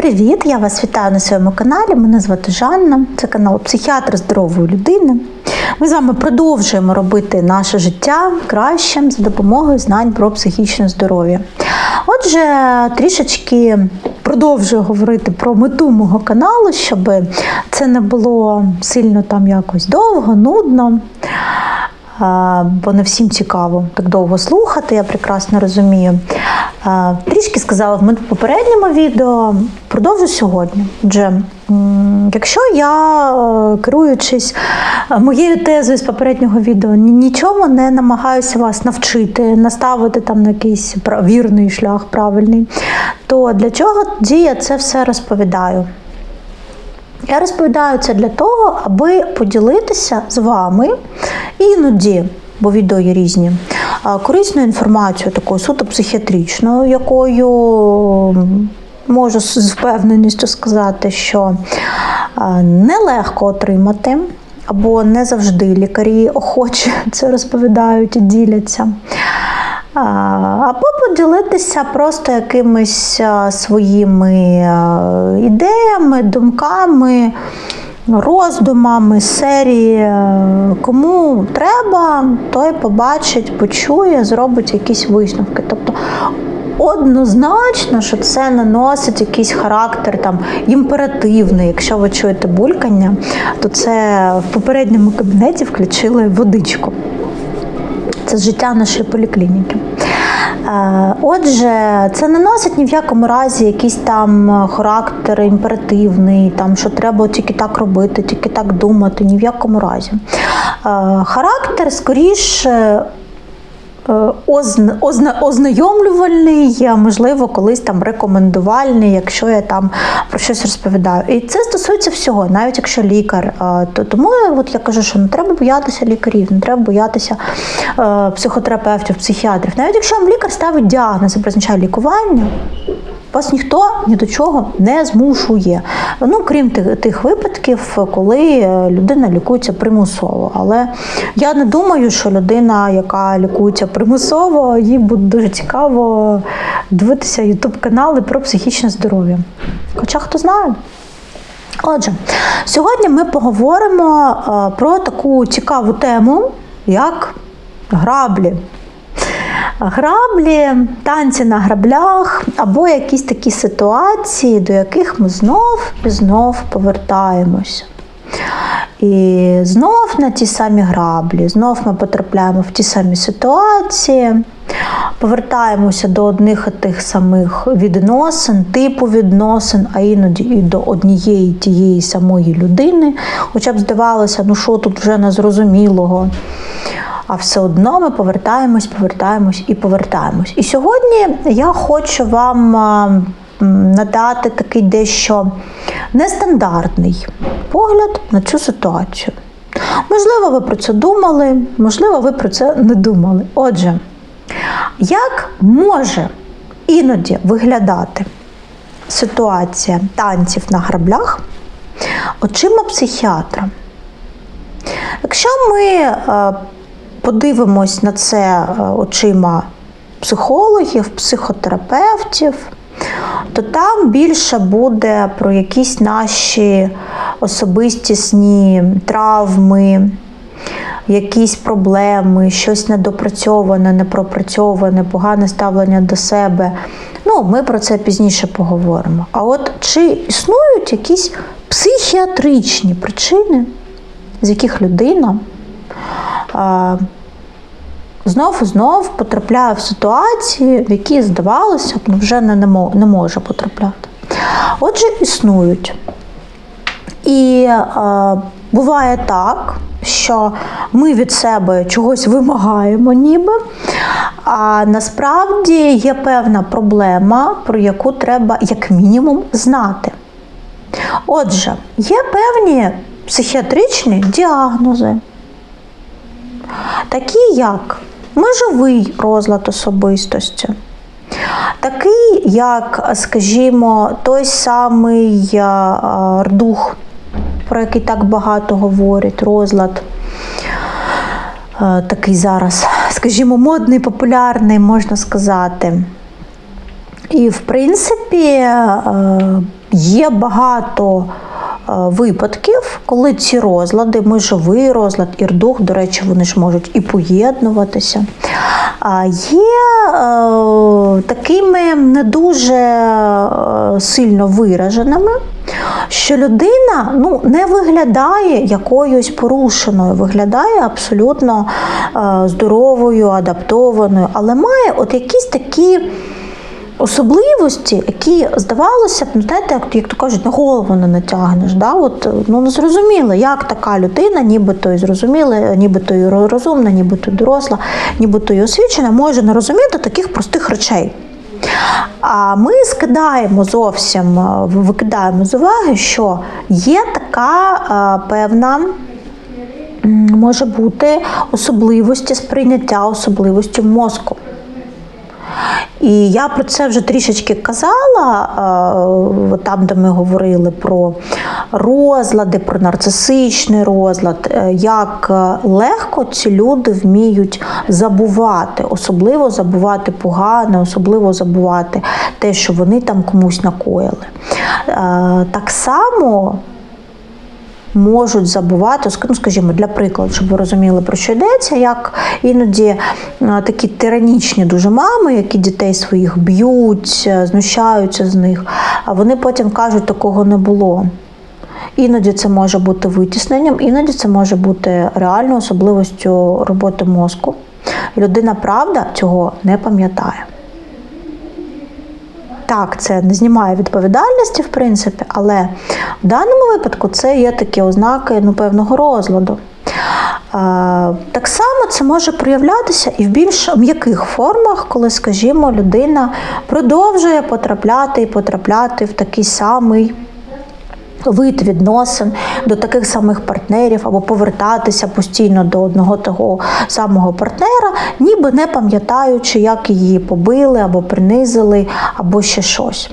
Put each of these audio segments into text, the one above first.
Привіт! Я вас вітаю на своєму каналі. Мене звати Жанна. Це канал Психіатр здорової людини. Ми з вами продовжуємо робити наше життя кращим за допомогою знань про психічне здоров'я. Отже, трішечки продовжую говорити про мету мого каналу, щоб це не було сильно там якось довго, нудно. Бо не всім цікаво так довго слухати, я прекрасно розумію. Трішки сказала в попередньому відео, продовжу сьогодні. Отже, якщо я, е, керуючись е, моєю тезою з попереднього відео, ні- нічому не намагаюся вас навчити, наставити там на якийсь вірний шлях правильний, то для чого тоді я це все розповідаю? Я розповідаю це для того, аби поділитися з вами іноді, бо відео є різні, корисною інформацією, такою суто психіатричною, якою можу з впевненістю сказати, що нелегко отримати, або не завжди лікарі охоче це розповідають і діляться. Або поділитися просто якимись своїми ідеями, думками, роздумами серії. Кому треба, той побачить, почує, зробить якісь висновки. Тобто однозначно, що це наносить якийсь характер там імперативний. Якщо ви чуєте булькання, то це в попередньому кабінеті включили водичку. Це життя нашої поліклініки. Е, Отже, це не носить ні в якому разі якийсь там характер імперативний, там, що треба тільки так робити, тільки так думати, ні в якому разі. Е, Характер скоріше е, озн- озна- ознайомлювальний, можливо, колись там рекомендувальний, якщо я там про щось розповідаю. І це стосується всього, навіть якщо лікар. е, То тому от я кажу, що не треба боятися лікарів, не треба боятися е, психотерапевтів, психіатрів. Навіть якщо вам лікар ставить діагноз і призначає лікування. Вас ніхто ні до чого не змушує. Ну, крім тих, тих випадків, коли е, людина лікується примусово. Але я не думаю, що людина, яка лікується примусово, їй буде дуже цікаво дивитися ютуб-канали про психічне здоров'я. Хоча хто знає. Отже, сьогодні ми поговоримо е, про таку цікаву тему, як граблі. Граблі, танці на граблях або якісь такі ситуації, до яких ми знов і знов повертаємося. І знов на ті самі граблі, знов ми потрапляємо в ті самі ситуації, повертаємося до одних і тих самих відносин, типу відносин, а іноді і до однієї тієї самої людини. Хоча б здавалося, ну що тут вже незрозумілого. А все одно ми повертаємось, повертаємось і повертаємось. І сьогодні я хочу вам надати такий дещо нестандартний погляд на цю ситуацію. Можливо, ви про це думали, можливо, ви про це не думали. Отже, як може іноді виглядати ситуація танців на граблях очима психіатра? Якщо ми подивимось на це е, очима психологів, психотерапевтів, то там більше буде про якісь наші особистісні травми, якісь проблеми, щось недопрацьоване, непропрацьоване, погане ставлення до себе. Ну, ми про це пізніше поговоримо. А от чи існують якісь психіатричні причини, з яких людина знов і знов потрапляє в ситуації, в які, здавалося б, ну, вже не не може потрапляти. Отже, існують. І е, буває так, що ми від себе чогось вимагаємо, ніби, а насправді є певна проблема, про яку треба як мінімум знати. Отже, є певні психіатричні діагнози, такі як межовий розлад особистості, такий, як, скажімо, той самий а, рдух, про який так багато говорять, розлад. е, Такий зараз, скажімо, модний, популярний, можна сказати. І, в принципі, е, є багато е, випадків, коли ці розлади, межовий розлад, ірдух, до речі, вони ж можуть і поєднуватися, є е, такими не дуже е, сильно вираженими, що людина ну, не виглядає якоюсь порушеною, виглядає абсолютно е, здоровою, адаптованою, але має от якісь такі особливості, які здавалося б, ну знаєте, як, як то кажуть, на голову не натягнеш. Да? От, ну не зрозуміло, як така людина, нібито і зрозуміла, нібито і розумна, нібито і доросла, нібито і освічена, може не розуміти таких простих речей. А ми скидаємо зовсім, е, викидаємо з уваги, що є така е, певна. Може бути особливості сприйняття особливості мозку. І я про це вже трішечки казала, е, там, де ми говорили про розлади, про нарцисичний розлад, е, як е, легко ці люди вміють забувати, особливо забувати погане, особливо забувати те, що вони там комусь накоїли. Так само можуть забувати, ну, скажімо, для прикладу, щоб ви розуміли, про що йдеться, як іноді е, такі тиранічні дуже мами, які дітей своїх б'ють, е, знущаються з них, а вони потім кажуть, такого не було. Іноді це може бути витісненням, іноді це може бути реальною особливостю роботи мозку. Людина, правда, цього не пам'ятає. Так, це не знімає відповідальності, в принципі, але в даному випадку це є такі ознаки ну, певного розладу. Е, Так само це може проявлятися і в більш м'яких формах, коли, скажімо, людина продовжує потрапляти і потрапляти в такий самий вид відносин до таких самих партнерів або повертатися постійно до одного того самого партнера, ніби не пам'ятаючи, як її побили або принизили, або ще щось.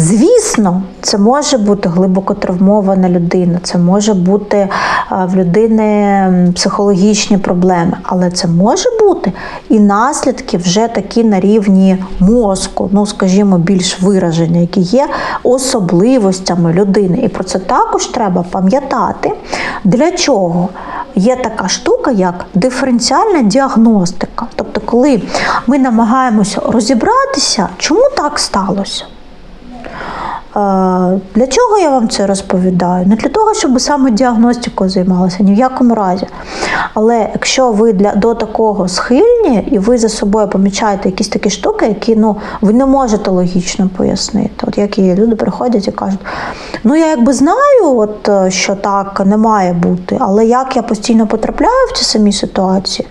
Звісно, це може бути глибоко травмована людина, це може бути е, в людини психологічні проблеми, але це може бути і наслідки вже такі на рівні мозку, ну скажімо, більш вираження, які є особливостями людини. І про це також треба пам'ятати. Для чого? Є така штука, як диференціальна діагностика. Тобто, коли ми намагаємося розібратися, чому так сталося. Для чого я вам це розповідаю? Не для того, щоб саме діагностикою займалася, ні в якому разі. Але якщо ви для, до такого схильні і ви за собою помічаєте якісь такі штуки, які ну, ви не можете логічно пояснити. От як і люди приходять і кажуть, ну я якби знаю, от, е, що так не має бути, але як я постійно потрапляю в ті самі ситуації,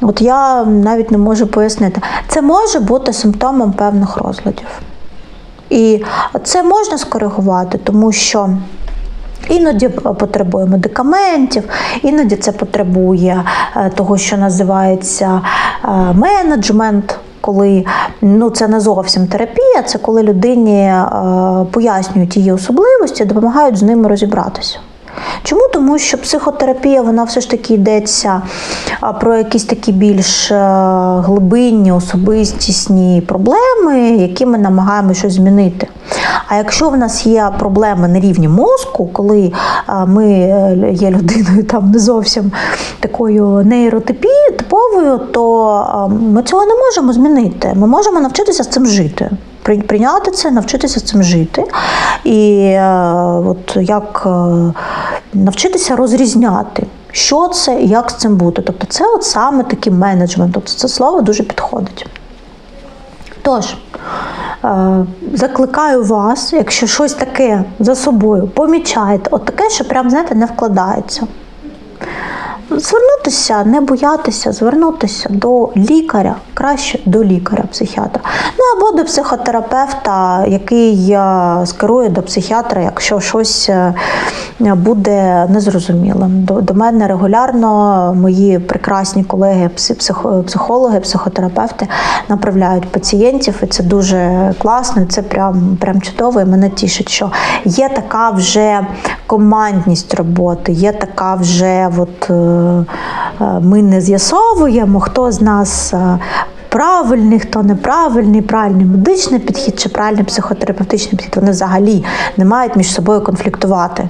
от я навіть не можу пояснити. Це може бути симптомом певних розладів. І це можна скоригувати, тому що. Іноді потребує медикаментів, іноді це потребує е, того, що називається е, менеджмент. Коли ну це не зовсім терапія, це коли людині е, пояснюють її особливості, допомагають з ними розібратися. Чому? Тому що психотерапія вона все ж таки йдеться про якісь такі більш е, глибинні, особистісні проблеми, які ми намагаємося щось змінити. А якщо в нас є проблеми на рівні мозку, коли ми е, є людиною там не зовсім такою нейротипі- типовою, то ми цього не можемо змінити. Ми можемо навчитися з цим жити. При- Прийняти це, навчитися цим жити. І е, от як е, навчитися розрізняти, що це і як з цим бути. Тобто це от саме такий менеджмент. Тобто це слово дуже підходить. Тож, е, закликаю вас, якщо щось таке за собою помічаєте, от таке, що прям, знаєте, не вкладається. Звернутися, не боятися, звернутися до лікаря, краще до лікаря-психіатра. Ну або до психотерапевта, який е, скерує до психіатра, якщо щось е, буде незрозумілим. До, до мене регулярно мої прекрасні колеги, пси- психологи, психотерапевти направляють пацієнтів, і це дуже класно, це прям, прям чудово. І мене тішить, що є така вже командність роботи, є така вже, от е, ми не з'ясовуємо, хто з нас е, правильний, хто неправильний, правильний медичний підхід чи правильний психотерапевтичний підхід. Вони взагалі не мають між собою конфліктувати.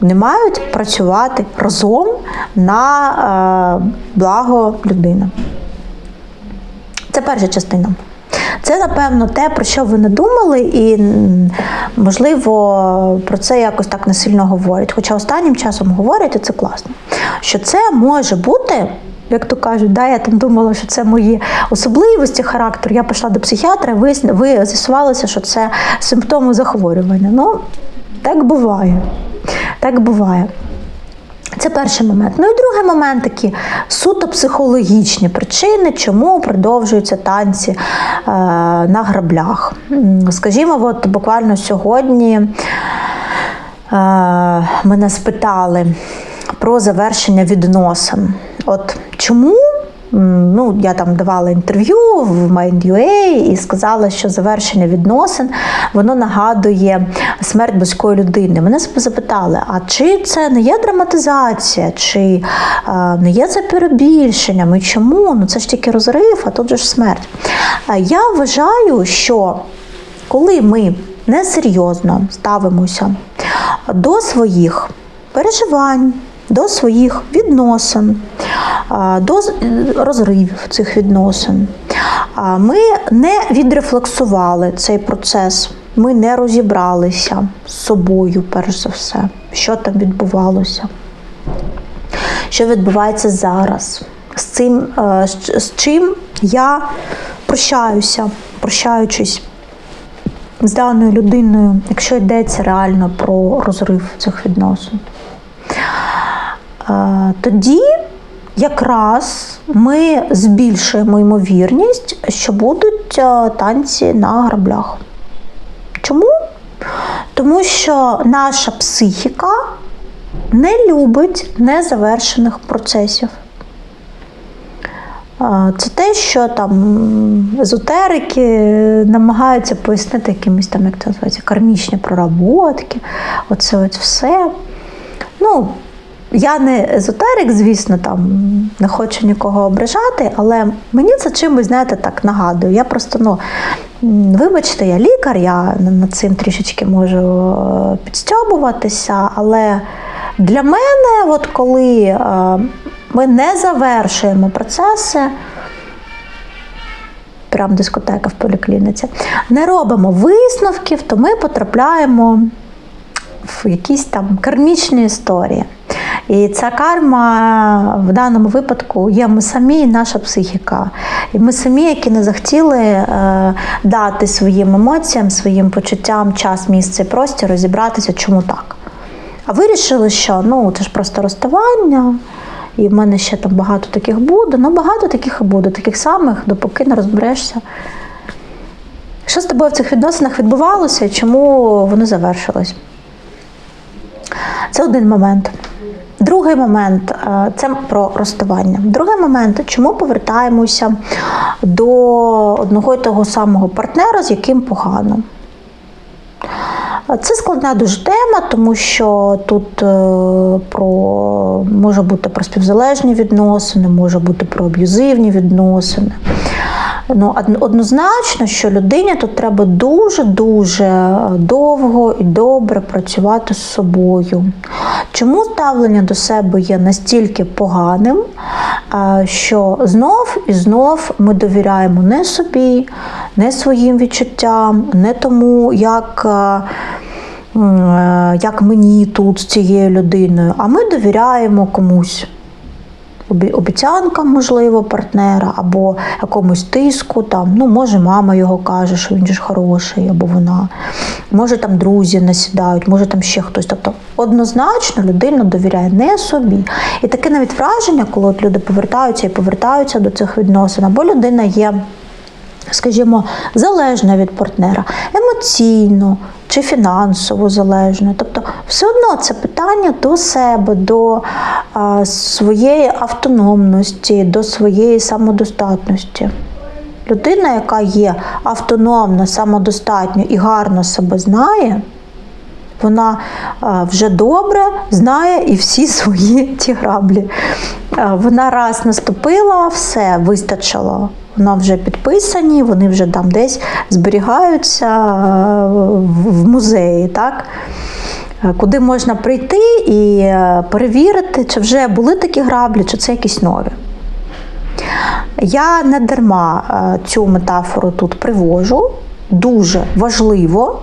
Не мають працювати разом на е, благо людини. Це перша частина. Це, напевно, те, про що ви не думали, і, можливо, про це якось так не сильно говорять. Хоча останнім часом говорять, і це класно. Що це може бути, як то кажуть, да, я там думала, що це мої особливості характеру. Я пішла до психіатра, ви, ви з'ясувалося, що це симптоми захворювання. Ну, так буває. Так буває. Це перший момент. Ну і другий момент такі суто психологічні причини, чому продовжуються танці е, на граблях. Скажімо, от буквально сьогодні е, мене спитали про завершення відносин. От чому? Ну, я там давала інтерв'ю в Mind.ua і сказала, що завершення відносин воно нагадує смерть близької людини. Мене запитали, а чи це не є драматизація, чи е, не є це перебільшенням? І чому? Ну це ж тільки розрив, а тут же ж смерть. Е, Я вважаю, що коли ми несерйозно ставимося до своїх переживань, до своїх відносин, до розривів цих відносин, ми не відрефлексували цей процес, ми не розібралися з собою, перш за все, що там відбувалося що відбувається зараз, з цим, е, з- чим я прощаюся, прощаючись з даною людиною, якщо йдеться реально про розрив цих відносин. Тоді якраз ми збільшуємо ймовірність, що будуть е, танці на граблях. Чому? Тому що наша психіка не любить незавершених процесів. Це те, що там езотерики намагаються пояснити якимись там, як це називається, кармічні проработки, оце от все. Ну, я не езотерик, звісно, там не хочу нікого ображати, але мені це чимось, знаєте, так нагадує. Я просто, ну, вибачте, я лікар, я над цим трішечки можу е, підстьобуватися, але для мене, от коли е, ми не завершуємо процеси, прям дискотека в поліклініці, не робимо висновків, то ми потрапляємо якісь там кармічні історії. І ця карма в даному випадку є ми самі і наша психіка. І ми самі, які не захотіли е, дати своїм емоціям, своїм почуттям час, місце і простір, розібратися, чому так. А вирішили, що ну це ж просто розставання, і в мене ще там багато таких буде. Ну багато таких і буде, таких самих, допоки не розберешся. Що з тобою в цих відносинах відбувалося і чому вони завершились? Це один момент. Другий момент е, це про розставання. Другий момент, чому повертаємося до одного і того самого партнера, з яким погано. Це складна дуже тема, тому що тут е, про може бути про співзалежні відносини, може бути про аб'юзивні відносини. Ну, однозначно, що людині тут треба дуже-дуже довго і добре працювати з собою. Чому ставлення до себе є настільки поганим, що знов і знов ми довіряємо не собі, не своїм відчуттям, не тому, як. е, е, Як мені тут з цією людиною, а ми довіряємо комусь обіцянкам, можливо, партнера, або якомусь тиску. Там, ну, може, мама його каже, що він ж хороший, або вона. Може, там друзі насідають, може там ще хтось. Тобто однозначно людина довіряє не собі. І таке навіть враження, коли от люди повертаються і повертаються до цих відносин, або людина є скажімо, залежна від партнера, емоційно чи фінансово залежна. Тобто, все одно це питання до себе, до а, своєї автономності, до своєї самодостатності. Людина, яка є автономна, самодостатня і гарно себе знає, вона вже добре знає і всі свої ті граблі. Вона раз наступила, все вистачило. Воно вже підписані, вони вже там десь зберігаються е, в музеї. Так? Е, Куди можна прийти і е, перевірити, чи вже були такі граблі, чи це якісь нові. Я не дарма цю метафору тут привожу. Дуже важливо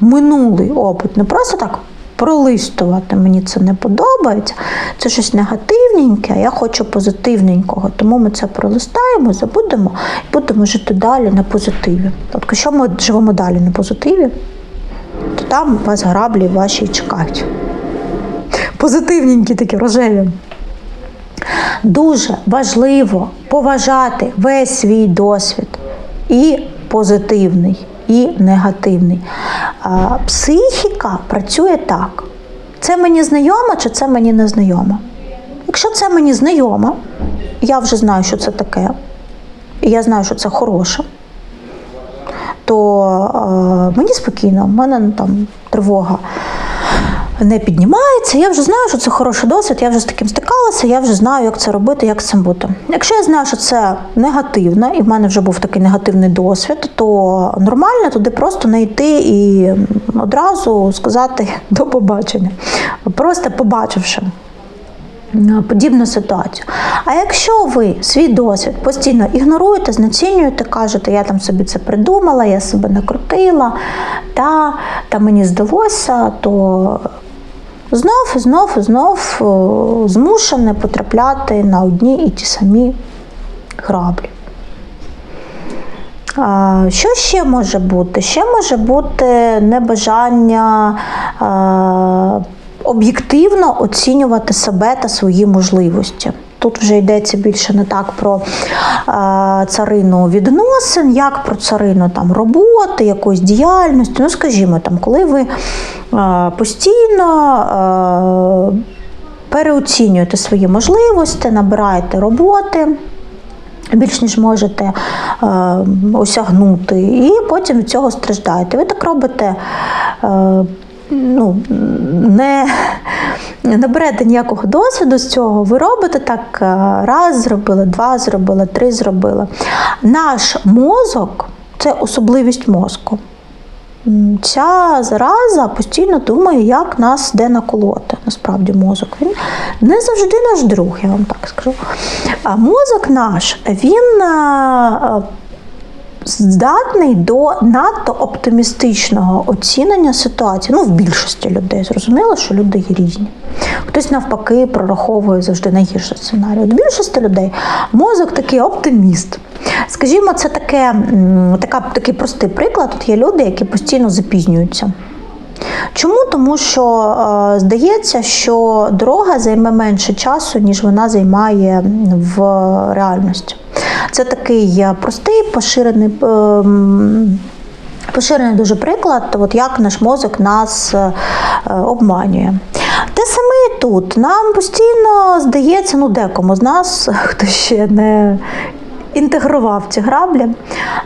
минулий опит не просто так пролистувати, мені це не подобається. Це щось негативненьке, а я хочу позитивненького. Тому ми це пролистаємо, забудемо і будемо жити далі на позитиві. От якщо ми живемо далі на позитиві, то там вас граблі ваші чекають. Позитивненькі такі рожеві. Дуже важливо поважати весь свій досвід і позитивний, і негативний. Психіка працює так. Це мені знайомо чи це мені не знайомо? Якщо це мені знайомо, я вже знаю, що це таке, і я знаю, що це хороше, то е, мені спокійно, в мене ну, там тривога не піднімається. Я вже знаю, що це хороший досвід, я вже з таким стикалася, я вже знаю, як це робити, як з цим бути. Якщо я знаю, що це негативно, і в мене вже був такий негативний досвід, то нормально туди просто не йти і одразу сказати до побачення. Просто побачивши подібну ситуацію. А якщо ви свій досвід постійно ігноруєте, знецінюєте, кажете, я там собі це придумала, я себе накрутила, та, та мені здалося, то знов, знов, знов змушене потрапляти на одні і ті самі граблі. Що ще може бути? Ще може бути небажання об'єктивно оцінювати себе та свої можливості. Тут вже йдеться більше не так про а, царину відносин, як про царину там, роботи, якоїсь діяльності. Ну, скажімо, там, коли ви а, постійно а, переоцінюєте свої можливості, набираєте роботи більш ніж можете е, осягнути, і потім від цього страждаєте. Ви так робите. Е, Ну, не, не берете ніякого досвіду з цього, ви робите так е, раз зробили, два зробили, три зробили. Наш мозок це особливість мозку. Ця зараза постійно думає, як нас де наколоти. Насправді мозок. Він не завжди наш друг, я вам так скажу. А мозок наш, він е, здатний до надто оптимістичного оцінення ситуації. Ну, в більшості людей зрозуміло, що люди є різні. Хтось навпаки прораховує завжди найгірший сценарій. От більшості людей мозок такий оптиміст. Скажімо, це таке, така, такий простий приклад. Тут є люди, які постійно запізнюються. Чому? Тому що е, здається, що дорога займе менше часу, ніж вона займає в реальності. Це такий е, простий, поширений. Поширений дуже приклад, от як наш мозок нас е, обманює. Те саме і тут. Нам постійно здається, ну декому з нас, хто ще не інтегрував ці граблі,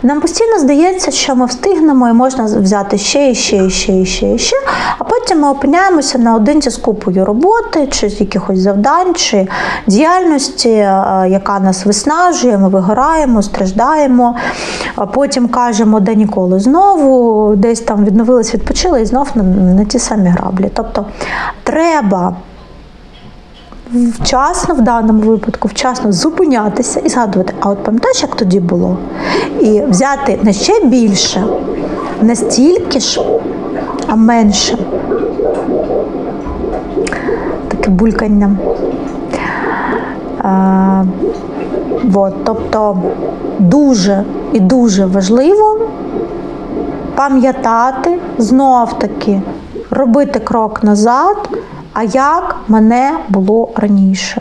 нам постійно здається, що ми встигнемо і можна взяти ще, і ще, і ще, і ще, і ще. А потім ми опиняємося наодинці з купою роботи, чи з якихось завдань, чи діяльності, е, яка нас виснажує, ми вигораємо, страждаємо. Потім кажемо, де ніколи знову, десь там відновились, відпочили і знов на, на ті самі граблі. Тобто треба вчасно в даному випадку, вчасно зупинятися і згадувати, а от пам'ятаєш, як тоді було? І взяти не ще більше, не стільки ж, а менше. Таке булькання. А, от, тобто дуже і дуже важливо пам'ятати знов таки, робити крок назад, а як мене було раніше.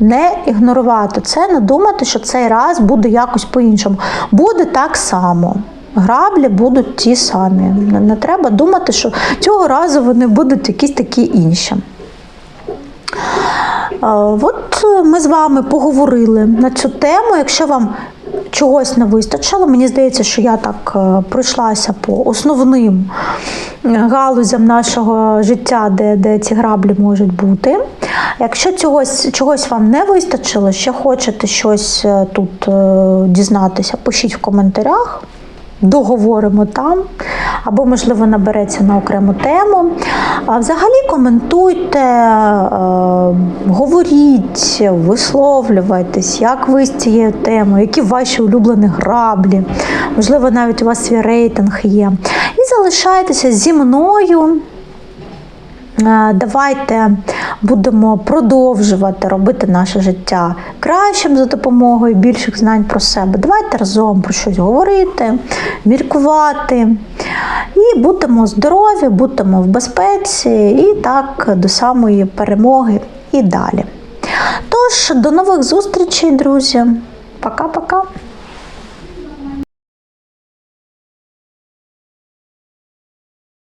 Не ігнорувати це, не думати, що цей раз буде якось по-іншому. Буде так само. Граблі будуть ті самі. Не, треба думати, що цього разу вони будуть якісь такі інші. От ми з вами поговорили на цю тему. Якщо вам чогось не вистачило. Мені здається, що я так е, пройшлася по основним е, галузям нашого життя, де, де ці граблі можуть бути. Якщо чогось, чогось вам не вистачило, ще хочете щось е, тут дізнатися, пишіть в коментарях. Договоримо там, або, можливо, набереться на окрему тему. А взагалі коментуйте, е, говоріть, висловлювайтесь, як ви з цією темою, які ваші улюблені граблі, можливо, навіть у вас свій рейтинг є. І залишайтеся зі мною. Е, Давайте будемо продовжувати робити наше життя кращим за допомогою більших знань про себе. Давайте разом про щось говорити, міркувати. І будемо здорові, будемо в безпеці, і так до самої перемоги і далі. Тож, до нових зустрічей, друзі. Пока-пока.